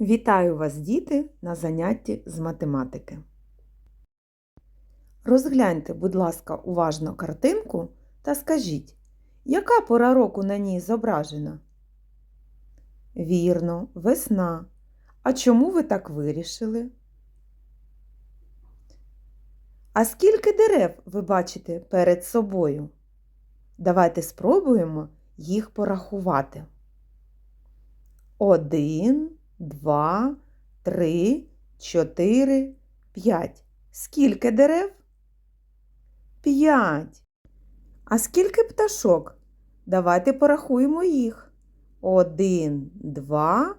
Вітаю вас, діти, на занятті з математики. Розгляньте, будь ласка, уважно картинку та скажіть, яка пора року на ній зображена? Вірно, весна. А чому ви так вирішили? А скільки дерев ви бачите перед собою? Давайте спробуємо їх порахувати. Один, два, три, чотири, п'ять. Скільки дерев? П'ять. А скільки пташок? Давайте порахуємо їх. Один, два,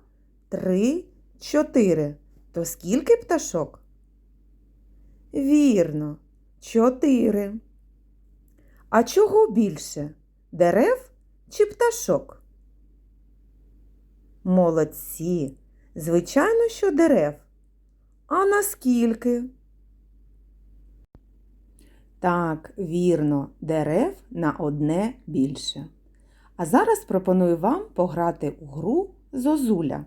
три, чотири. То скільки пташок? Вірно, чотири. А чого більше? Дерев чи пташок? Молодці. Звичайно, що дерев. А наскільки? Так, вірно, дерев на одне більше. А зараз пропоную вам пограти у гру Зозуля.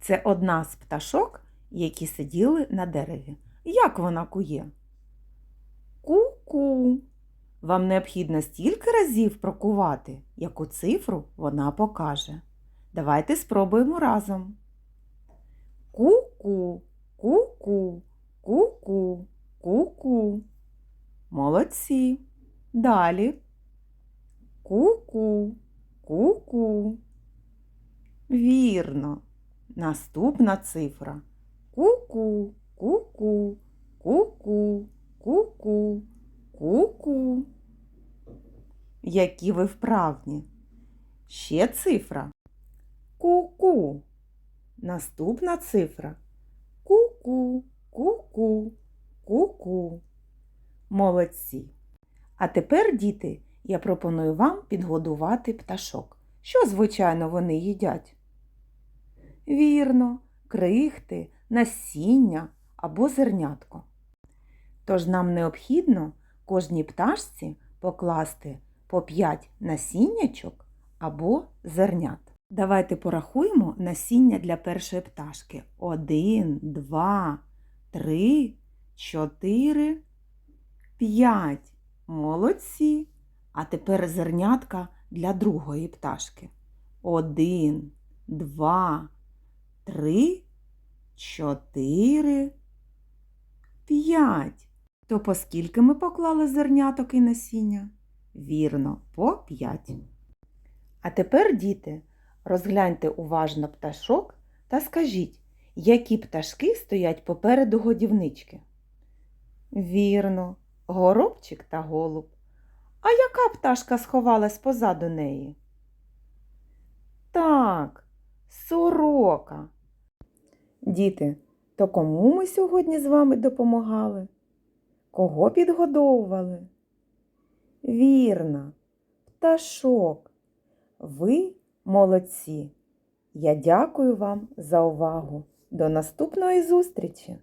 Це одна з пташок, які сиділи на дереві. Як вона кує? Ку-ку. Вам необхідно стільки разів прокувати, яку цифру вона покаже. Давайте спробуємо разом. Ку-ку, ку-ку, ку-ку, ку-ку. Молодці. Далі. Ку-ку, ку-ку. Вірно. Наступна цифра. Ку-ку, ку-ку, ку-ку, ку-ку, ку-ку. Які ви вправні. Ще цифра. Ку-ку. Наступна цифра. Ку-ку, ку-ку, ку-ку. Молодці. А тепер, діти, я пропоную вам підгодувати пташок. Що, звичайно, вони їдять? Вірно, крихти, насіння або зернятко. Тож нам необхідно кожній пташці покласти по 5 насіннячок або зернят. Давайте порахуємо насіння для першої пташки. Один, два, три, чотири, п'ять. Молодці. А тепер зернятка для другої пташки. Один, два, три, чотири, п'ять. То по скільки ми поклали зерняток і насіння? Вірно, по п'ять. А тепер, діти, розгляньте уважно пташок та скажіть, які пташки стоять попереду годівнички? Вірно, горобчик та голуб. А яка пташка сховалась позаду неї? Так, сорока. Діти, то кому ми сьогодні з вами допомагали? Кого підгодовували? Вірно, пташок. Ви молодці. Я дякую вам за увагу. До наступної зустрічі!